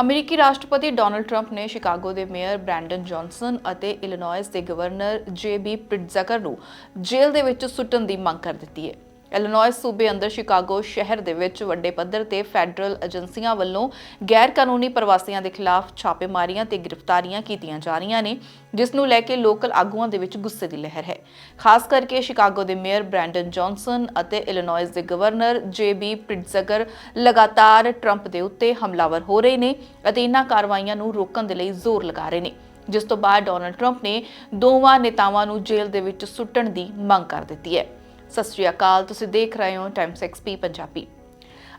ਅਮਰੀਕੀ ਰਾਸ਼ਟਰਪਤੀ Donald Trump ਨੇ ਸ਼ਿਕਾਗੋ ਦੇ ਮੇਅਰ ਬ੍ਰੈਂਡਨ ਜੌਨਸਨ ਅਤੇ ਇਲੀਨੋਇਸ ਦੇ ਗਵਰਨਰ ਜੇ ਬੀ ਪ੍ਰਿਟਜ਼ਕਰ ਨੂੰ ਜੇਲ੍ਹ ਦੇ ਵਿੱਚ ਸੁੱਟਣ ਦੀ ਮੰਗ ਕਰ ਦਿੱਤੀ ਹੈ। ਇਲੀਨੋਇਸ ਸੂਬੇ ਅੰਦਰ ਸ਼ਿਕਾਗੋ ਸ਼ਹਿਰ ਦੇ ਵਿੱਚ ਵੱਡੇ ਪੱਧਰ ਤੇ ਫੈਡਰਲ ਏਜੰਸੀਆਂ ਵੱਲੋਂ ਗੈਰ ਕਾਨੂੰਨੀ ਪ੍ਰਵਾਸੀਆਂ ਦੇ ਖਿਲਾਫ ਛਾਪੇਮਾਰੀਆਂ ਤੇ ਗ੍ਰਿਫਤਾਰੀਆਂ ਕੀਤੀਆਂ ਜਾ ਰਹੀਆਂ ਨੇ, ਜਿਸ ਨੂੰ ਲੈ ਕੇ ਲੋਕਲ ਆਗੂਆਂ ਦੇ ਵਿੱਚ ਗੁੱਸੇ ਦੀ ਲਹਿਰ ਹੈ। ਖਾਸ ਕਰਕੇ ਸ਼ਿਕਾਗੋ ਦੇ ਮੇਅਰ ਬ੍ਰੈਂਡਨ ਜੌਨਸਨ ਅਤੇ ਇਲੀਨੋਇਸ ਦੇ ਗਵਰਨਰ ਜੇਬੀ ਪ੍ਰਿਟਜ਼ਕਰ ਲਗਾਤਾਰ ਟਰੰਪ ਦੇ ਉੱਤੇ ਹਮਲਾਵਰ ਹੋ ਰਹੇ ਨੇ ਅਤੇ ਇਹਨਾਂ ਕਾਰਵਾਈਆਂ ਨੂੰ ਰੋਕਣ ਦੇ ਲਈ ਜ਼ੋਰ ਲਗਾ ਰਹੇ ਨੇ, ਜਿਸ ਤੋਂ ਬਾਅਦ ਡੋਨਲਡ ਟਰੰਪ ਨੇ ਦੋਵਾਂ ਨੇਤਾਵਾਂ ਨੂੰ ਜੇਲ੍ਹ ਦੇ ਵਿੱਚ ਸੁੱਟਣ ਦੀ ਮੰਗ ਕਰ ਦਿੱਤੀ ਹੈ। ਸਤਿ ਸ਼੍ਰੀ ਅਕਾਲ, ਤੁਸੀਂ ਦੇਖ ਰਹੇ ਹੋ ਟਾਈਮਸ ਐਕਸਪੀ ਪੰਜਾਬੀ।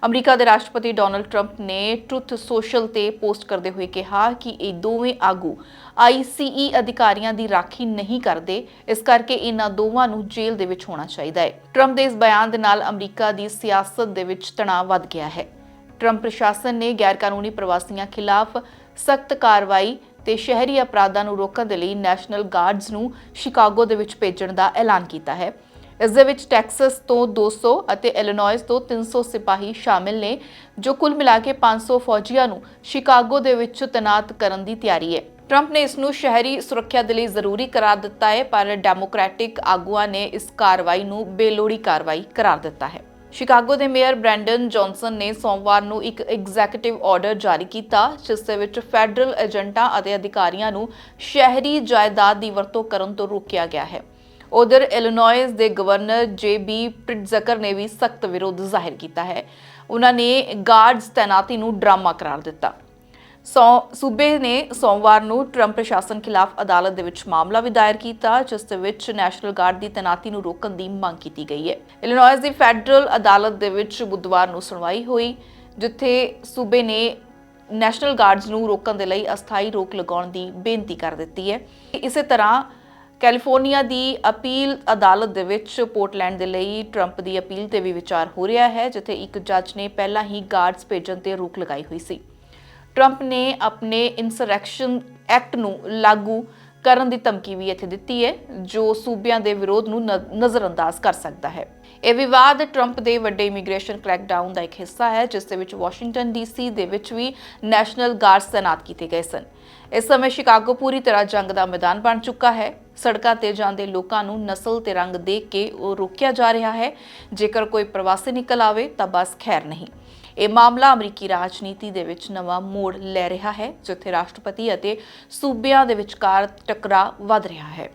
ਅਮਰੀਕਾ ਦੇ ਰਾਸ਼ਟਰਪਤੀ ਡੋਨਲਡ ਟਰੰਪ ਨੇ ਟਰੁੱਥ ਸੋਸ਼ਲ ਤੇ ਪੋਸਟ ਕਰਦੇ ਹੋਏ ਕਿਹਾ ਕਿ ਇਹ ਦੋਵੇਂ ਆਗੂ ਆਈਸੀਈ ਅਧਿਕਾਰੀਆਂ ਦੀ ਰਾਖੀ ਨਹੀਂ ਕਰਦੇ, ਇਸ ਕਰਕੇ ਇਹਨਾਂ ਦੋਵਾਂ ਨੂੰ ਜੇਲ੍ਹ ਦੇ ਵਿੱਚ ਹੋਣਾ ਚਾਹੀਦਾ ਹੈ। ਟਰੰਪ ਦੇ ਇਸ ਬਿਆਨ ਦੇ ਨਾਲ ਅਮਰੀਕਾ ਦੀ ਸਿਆਸਤ ਦੇ ਵਿੱਚ ਤਣਾਅ ਵੱਧ ਗਿਆ ਹੈ। ਟਰੰਪ ਪ੍ਰਸ਼ਾਸਨ ਨੇ ਗੈਰਕਾਨੂੰਨੀ ਪ੍ਰਵਾਸੀਆਂ ਖਿਲਾਫ ਸਖਤ ਕਾਰਵਾਈ ਤੇ ਸ਼ਹਿਰੀ ਅਪਰਾਧਾਂ ਨੂੰ ਰੋਕਣ ਦੇ ਲਈ ਨੈਸ਼ਨਲ ਗਾਰਡਸ ਨੂੰ ਸ਼ਿਕਾਗੋ ਦੇ ਵਿੱਚ ਭੇਜਣ ਦਾ ਐਲਾਨ ਕੀਤਾ ਹੈ। ਇਸ ਦੇ ਵਿੱਚ ਟੈਕਸਸ ਤੋਂ 200 ਅਤੇ ਇਲੀਨੋਇਸ ਤੋਂ 300 ਸਿਪਾਹੀ ਸ਼ਾਮਿਲ ਨੇ, ਜੋ ਕੁੱਲ ਮਿਲਾ ਕੇ 500 ਫੌਜੀਆਂ ਨੂੰ ਸ਼ਿਕਾਗੋ ਦੇ ਵਿੱਚ ਤੈਨਾਤ ਕਰਨ ਦੀ ਤਿਆਰੀ ਹੈ। ਟਰੰਪ ਨੇ ਇਸ ਨੂੰ ਸ਼ਹਿਰੀ ਸੁਰੱਖਿਆ ਦੇ ਲਈ ਜ਼ਰੂਰੀ ਕਰਾਰ ਦਿੱਤਾ ਹੈ, ਪਰ ਡੈਮੋਕ੍ਰੈਟਿਕ ਆਗੂਆਂ ਨੇ ਇਸ ਕਾਰਵਾਈ ਨੂੰ ਬੇਲੋੜੀ ਕਾਰਵਾਈ ਕਰਾਰ ਦਿੱਤਾ ਹੈ। ਸ਼ਿਕਾਗੋ ਦੇ ਮੇਅਰ ਬ੍ਰੈਂਡਨ ਜੌਨਸਨ ਨੇ ਸੋਮਵਾਰ ਨੂੰ ਇੱਕ ਐਗਜੈਕਟਿਵ ਆਰਡਰ ਜਾਰੀ ਕੀਤਾ, ਜਿਸ ਦੇ ਵਿੱਚ ਫੈਡਰਲ ਏਜੰਟਾਂ ਅਤੇ ਅਧਿਕਾਰੀਆਂ ਨੂੰ ਸ਼ਹਿਰੀ ਜਾਇਦਾਦ ਦੀ ਵਰਤੋਂ ਕਰਨ ਤੋਂ ਰੋਕਿਆ ਗਿਆ ਹੈ। ਉਧਰ ਇਲੀਨੋਇਸ ਦੇ ਗਵਰਨਰ ਜੇ ਬੀ ਪ੍ਰਿਟਜ਼ਕਰ ਨੇ ਵੀ ਸਖਤ ਵਿਰੋਧ ਜ਼ਾਹਿਰ ਕੀਤਾ ਹੈ। ਉਹਨਾਂ ਨੇ ਗਾਰਡਸ ਤੈਨਾਤੀ ਨੂੰ ਡਰਾਮਾ ਕਰਾਰ ਦਿੱਤਾ। ਸੋ, ਸੂਬੇ ਨੇ ਸੋਮਵਾਰ ਨੂੰ ਟਰੰਪ ਪ੍ਰਸ਼ਾਸਨ ਖਿਲਾਫ ਅਦਾਲਤ ਦੇ ਵਿੱਚ ਮਾਮਲਾ ਵੀ ਦਾਇਰ ਕੀਤਾ, ਜਿਸ ਦੇ ਵਿੱਚ ਨੈਸ਼ਨਲ ਗਾਰਡ ਦੀ ਤੈਨਾਤੀ ਨੂੰ ਰੋਕਣ ਦੀ ਮੰਗ ਕੀਤੀ ਗਈ ਹੈ। ਇਲੀਨੋਇਸ ਦੀ ਫੈਡਰਲ ਅਦਾਲਤ ਦੇ ਵਿੱਚ ਬੁੱਧਵਾਰ ਨੂੰ ਸੁਣਵਾਈ ਹੋਈ, ਜਿੱਥੇ ਸੂਬੇ ਨੇ ਨੈਸ਼ਨਲ ਗਾਰਡਸ ਨੂੰ ਰੋਕਣ ਦੇ ਲਈ ਅਸਥਾਈ ਰੋਕ ਲਗਾਉਣ ਦੀ ਬੇਨਤੀ ਕਰ ਦਿੱਤੀ ਹੈ। ਇਸੇ ਤਰ੍ਹਾਂ ਕੈਲੀਫੋਰਨੀਆ ਦੀ ਅਪੀਲ ਅਦਾਲਤ ਦੇ ਵਿੱਚ ਪੋਰਟਲੈਂਡ ਦੇ ਲਈ ਟਰੰਪ ਦੀ ਅਪੀਲ ਤੇ ਵੀ ਵਿਚਾਰ ਹੋ ਰਿਹਾ ਹੈ, ਜਿੱਥੇ ਇੱਕ ਜੱਜ ਨੇ ਪਹਿਲਾਂ ਹੀ ਗਾਰਡਸ ਭੇਜਣ ਤੇ ਰੋਕ ਲਗਾਈ ਹੋਈ ਸੀ। ਟਰੰਪ ਨੇ ਆਪਣੇ ਇਨਸਰੈਕਸ਼ਨ ਐਕਟ ਨੂੰ ਲਾਗੂ ਕਰਨ ਦੀ ਧਮਕੀ ਵੀ ਇੱਥੇ ਦਿੱਤੀ ਹੈ, ਜੋ ਸੂਬਿਆਂ ਦੇ ਵਿਰੋਧ ਨੂੰ, ਨਜ਼ਰਅੰਦਾਜ਼ ਕਰ ਸਕਦਾ ਹੈ। ਇਹ ਵਿਵਾਦ ਟਰੰਪ ਦੇ ਵੱਡੇ ਇਮੀਗ੍ਰੇਸ਼ਨ ਕ੍ਰੈਕਡਾਊਨ ਦਾ ਇੱਕ ਹਿੱਸਾ ਹੈ, ਜਿਸ ਦੇ ਵਿੱਚ ਵਾਸ਼ਿੰਗਟਨ ਡੀਸੀ ਦੇ ਵਿੱਚ ਵੀ ਨੈਸ਼ਨਲ ਗਾਰਡਸ ਤੈਨਾਤ ਕੀਤੇ ਗਏ ਸਨ। ਇਸ ਸਮੇਂ ਸ਼ਿਕਾਗੋ ਪੂਰੀ ਤਰ੍ਹਾਂ ਜੰਗ ਦਾ ਮੈਦਾਨ ਬਣ ਚੁੱਕਾ ਹੈ। ਸੜਕਾਂ ਤੇ ਜਾਂਦੇ ਲੋਕਾਂ ਨੂੰ ਨਸਲ ਤੇ ਰੰਗ ਦੇਖ ਕੇ ਉਹ ਰੋਕਿਆ ਜਾ ਰਿਹਾ ਹੈ। ਜੇਕਰ ਕੋਈ ਪ੍ਰਵਾਸੀ ਨਿਕਲ ਆਵੇ ਤਾਂ ਬਸ ਖੈਰ ਨਹੀਂ। ਇਹ ਮਾਮਲਾ ਅਮਰੀਕੀ ਰਾਜਨੀਤੀ ਦੇ ਵਿੱਚ ਨਵਾਂ ਮੋੜ ਲੈ ਰਿਹਾ ਹੈ, ਜਿੱਥੇ ਰਾਸ਼ਟਰਪਤੀ ਅਤੇ ਸੂਬਿਆਂ ਦੇ ਵਿਚਕਾਰ ਟਕਰਾਅ ਵੱਧ ਰਿਹਾ ਹੈ।